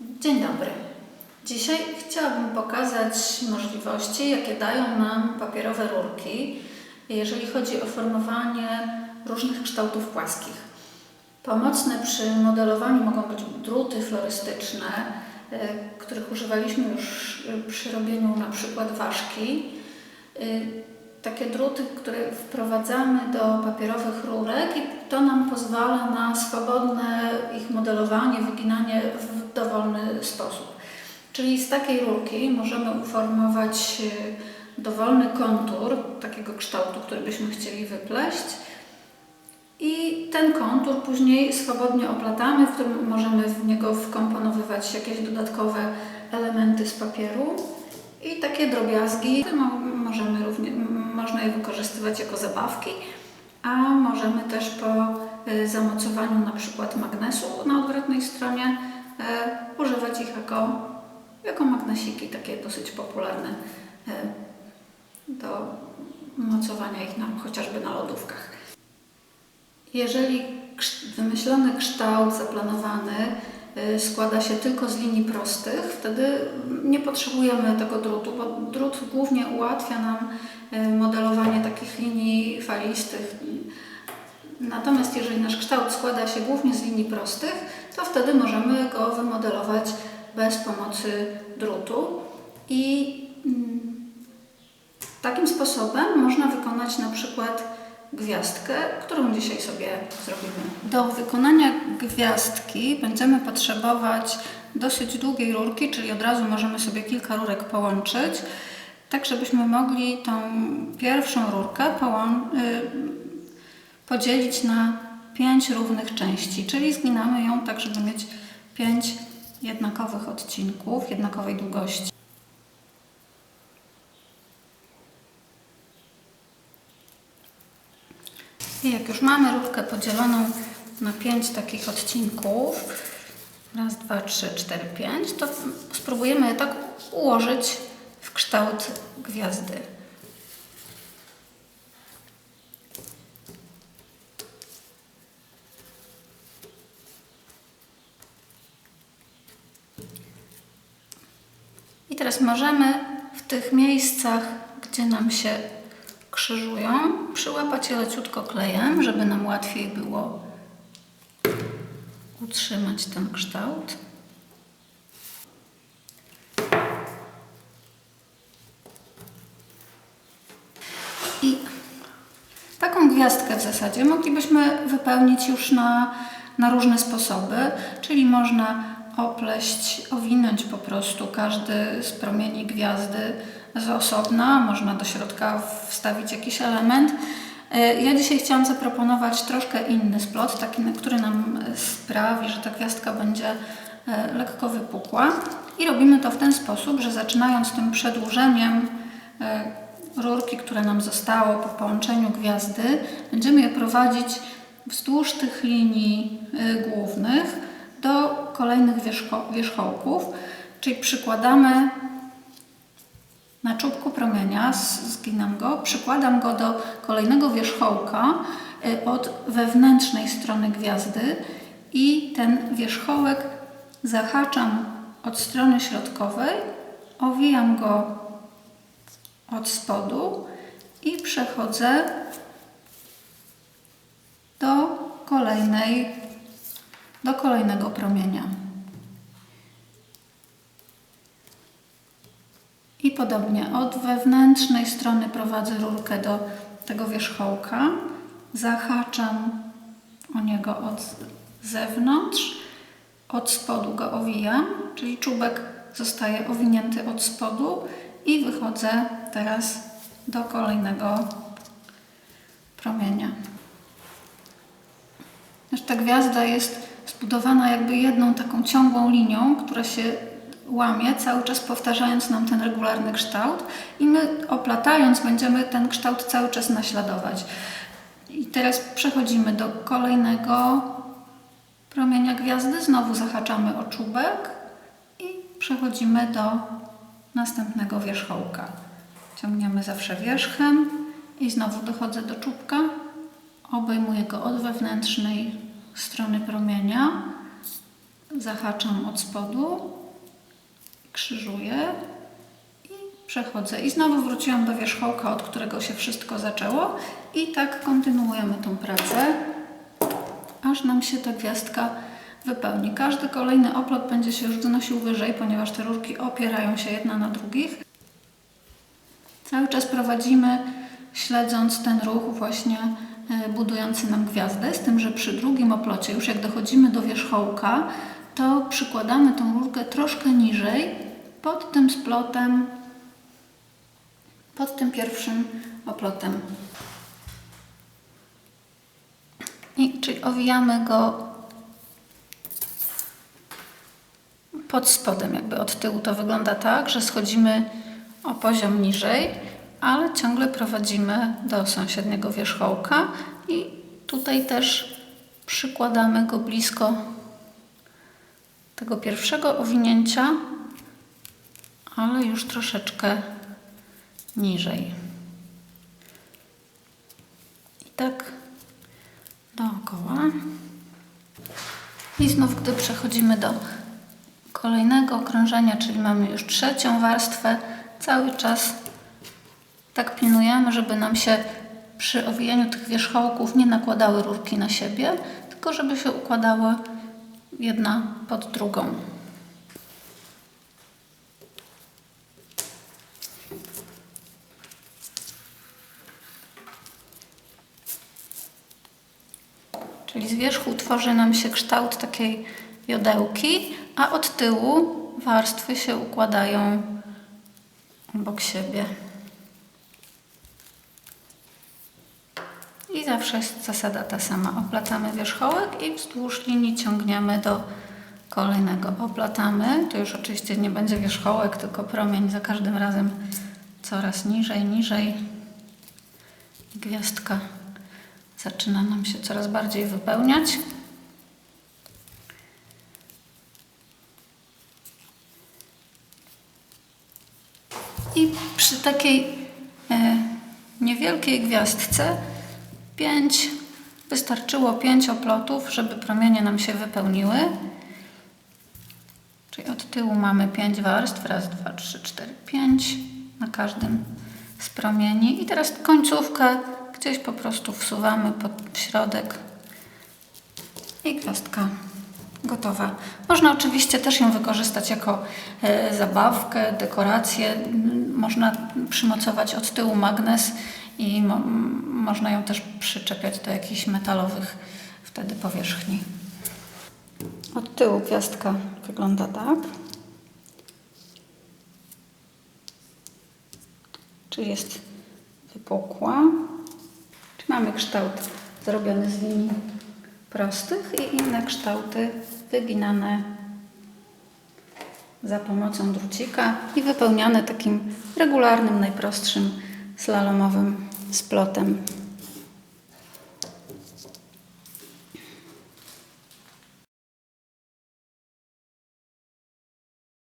Dzień dobry. Dzisiaj chciałabym pokazać możliwości, jakie dają nam papierowe rurki, jeżeli chodzi o formowanie różnych kształtów płaskich. Pomocne przy modelowaniu mogą być druty florystyczne, y, których używaliśmy już y, przy robieniu na przykład ważki. Y, Takie druty, które wprowadzamy do papierowych rurek i to nam pozwala na swobodne ich modelowanie, wyginanie dowolny sposób. Czyli z takiej rurki możemy uformować y, dowolny kontur takiego kształtu, który byśmy chcieli wypleść. I ten kontur później swobodnie oplatamy, w którym możemy w niego wkomponowywać jakieś dodatkowe elementy z papieru. I takie drobiazgi mo- możemy równie, można je wykorzystywać jako zabawki, a możemy też po y, zamocowaniu na przykład magnesu na odwrotnej stronie ich jako, jako magnesiki, takie dosyć popularne y, do mocowania ich na, chociażby na lodówkach. Jeżeli wymyślony kształt zaplanowany y, składa się tylko z linii prostych, wtedy nie potrzebujemy tego drutu, bo drut głównie ułatwia nam y, modelowanie takich linii falistych. Natomiast jeżeli nasz kształt składa się głównie z linii prostych, to wtedy możemy go wymodelować bez pomocy drutu i mm, Takim sposobem można wykonać na przykład gwiazdkę, którą dzisiaj sobie zrobimy. Do wykonania gwiazdki będziemy potrzebować dosyć długiej rurki, czyli od razu możemy sobie kilka rurek połączyć, tak żebyśmy mogli tą pierwszą rurkę y, podzielić na pięć równych części, czyli zginamy ją tak, żeby mieć pięć jednakowych odcinków, jednakowej długości. I jak już mamy rurkę podzieloną na pięć takich odcinków, raz, dwa, trzy, cztery, pięć, to spróbujemy je tak ułożyć w kształt gwiazdy. Możemy w tych miejscach, gdzie nam się krzyżują, przyłapać je leciutko klejem, żeby nam łatwiej było utrzymać ten kształt. I taką gwiazdkę w zasadzie moglibyśmy wypełnić już na, na różne sposoby, czyli można opleść, owinąć po prostu każdy z promieni gwiazdy z osobna, można do środka wstawić jakiś element. E, Ja dzisiaj chciałam zaproponować troszkę inny splot, taki, który nam sprawi, że ta gwiazdka będzie e, lekko wypukła. I robimy to w ten sposób, że zaczynając tym przedłużeniem e, rurki, które nam zostało po połączeniu gwiazdy, będziemy je prowadzić wzdłuż tych linii głównych do kolejnych wierzcho- wierzchołków, czyli przykładamy na czubku promienia, zginam go, przykładam go do kolejnego wierzchołka y, od wewnętrznej strony gwiazdy i ten wierzchołek zahaczam od strony środkowej, owijam go od spodu i przechodzę do kolejnej, do kolejnego promienia. I podobnie od wewnętrznej strony prowadzę rurkę do tego wierzchołka, zahaczam o niego od zewnątrz, od spodu go owijam, czyli czubek zostaje owinięty od spodu i wychodzę teraz do kolejnego promienia. Znaczy, ta gwiazda jest zbudowana jakby jedną taką ciągłą linią, która się łamie, cały czas powtarzając nam ten regularny kształt i my oplatając będziemy ten kształt cały czas naśladować. I teraz przechodzimy do kolejnego promienia gwiazdy, znowu zahaczamy o czubek i przechodzimy do następnego wierzchołka. Ciągniemy zawsze wierzchem i znowu dochodzę do czubka, obejmuję go od wewnętrznej strony promienia zahaczam od spodu, krzyżuję i przechodzę. I znowu wróciłam do wierzchołka, od którego się wszystko zaczęło i tak kontynuujemy tą pracę, aż nam się ta gwiazdka wypełni. Każdy kolejny oplot będzie się już wynosił wyżej, ponieważ te rurki opierają się jedna na drugich. Cały czas prowadzimy, śledząc ten ruch właśnie budujący nam gwiazdę, z tym, że przy drugim oplocie, już jak dochodzimy do wierzchołka, to przykładamy tą rurkę troszkę niżej, pod tym splotem, pod tym pierwszym oplotem. I, czyli owijamy go pod spodem, jakby od tyłu to wygląda tak, że schodzimy o poziom niżej, ale ciągle prowadzimy do sąsiedniego wierzchołka i tutaj też przykładamy go blisko tego pierwszego owinięcia, ale już troszeczkę niżej. I tak dookoła. I znów, gdy przechodzimy do kolejnego okrążenia, czyli mamy już trzecią warstwę, cały czas tak pilnujemy, żeby nam się przy owijaniu tych wierzchołków nie nakładały rurki na siebie, tylko żeby się układały jedna pod drugą. Czyli z wierzchu tworzy nam się kształt takiej jodełki, a od tyłu warstwy się układają obok siebie. I zawsze jest zasada ta sama. Oplatamy wierzchołek i wzdłuż linii ciągniemy do kolejnego. Oplatamy, to już oczywiście nie będzie wierzchołek, tylko promień za każdym razem coraz niżej, niżej. Gwiazdka zaczyna nam się coraz bardziej wypełniać. I przy takiej e, niewielkiej gwiazdce pięć, wystarczyło pięć oplotów, żeby promienie nam się wypełniły. Czyli od tyłu mamy pięć warstw, raz, dwa, trzy, cztery, pięć na każdym z promieni. I teraz końcówkę gdzieś po prostu wsuwamy pod środek i gwiazdka gotowa. Można oczywiście też ją wykorzystać jako e, zabawkę, dekorację. Można przymocować od tyłu magnes i można ją też przyczepiać do jakichś metalowych wtedy powierzchni. Od tyłu gwiazdka wygląda tak. Czyli jest wypukła. Czyli mamy kształt zrobiony z linii prostych i inne kształty wyginane za pomocą drucika i wypełniane takim regularnym, najprostszym slalomowym splotem.